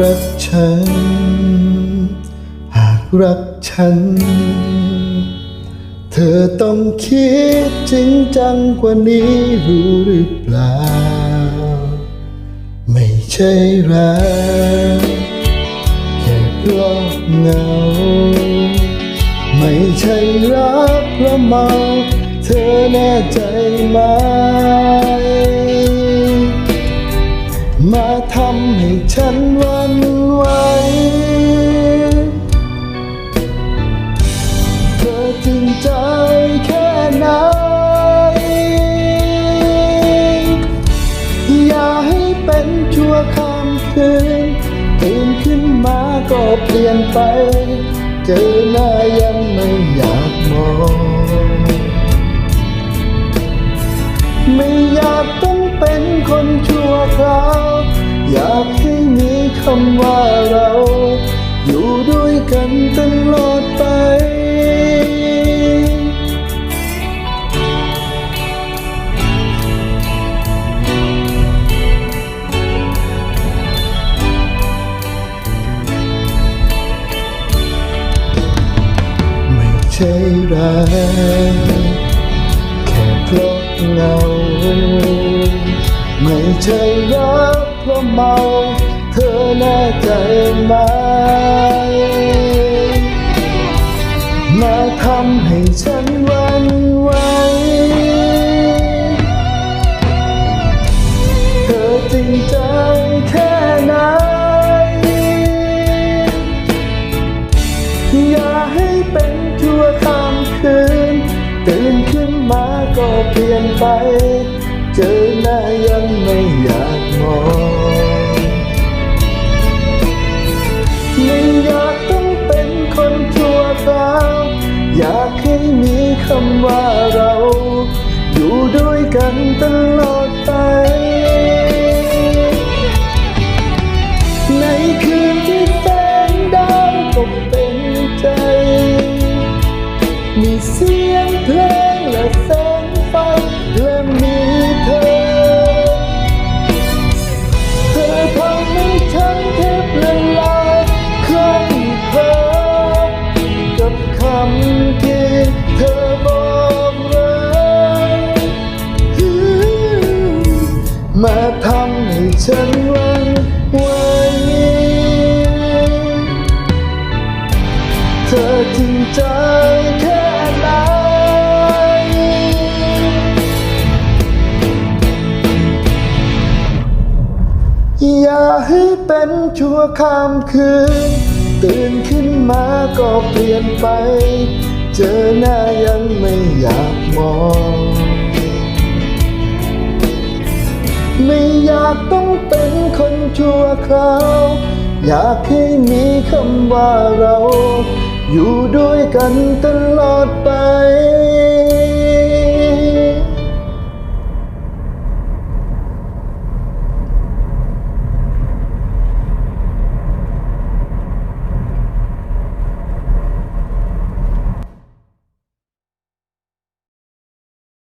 รักฉัน หากรักฉัน เธอต้องคิดจริงจังกว่านี้รู้หรือเปล่า ไม่ใช่รักแค่เพราะเงา ไม่ใช่รักเพราะเมา เธอแน่ใจไหมมาทำให้ฉันวัน จริงใจแค่ไหน อย่าให้เป็นชั่วข้ามคืน ตื่นขึ้นมาก็เปลี่ยนไป เจอหน้ายังไม่อยากมอง ไม่อยากต้องเป็นคนชั่วคราว อยากให้มีคำว่าเรา อยู่ด้วยกันตลอดไป ใช่รักแค่เพราะเงา ไม่ใช่รักเพราะเมา เธอแน่ใจไหม เปลี่ยนไป เจอหน้ายังไม่ มาทำให้ฉันวันไหวเธอจริงใจแค่ไหนอย่าให้เป็นชั่วข้ามคืน ตื่นขึ้นมาก็เปลี่ยนไป เจอหน้ายังไม่อยากมอง ไม่อยากต้องเป็นคนชั่วคราว อยากให้มีคำว่าเรา อยู่ด้วยกันตลอดไป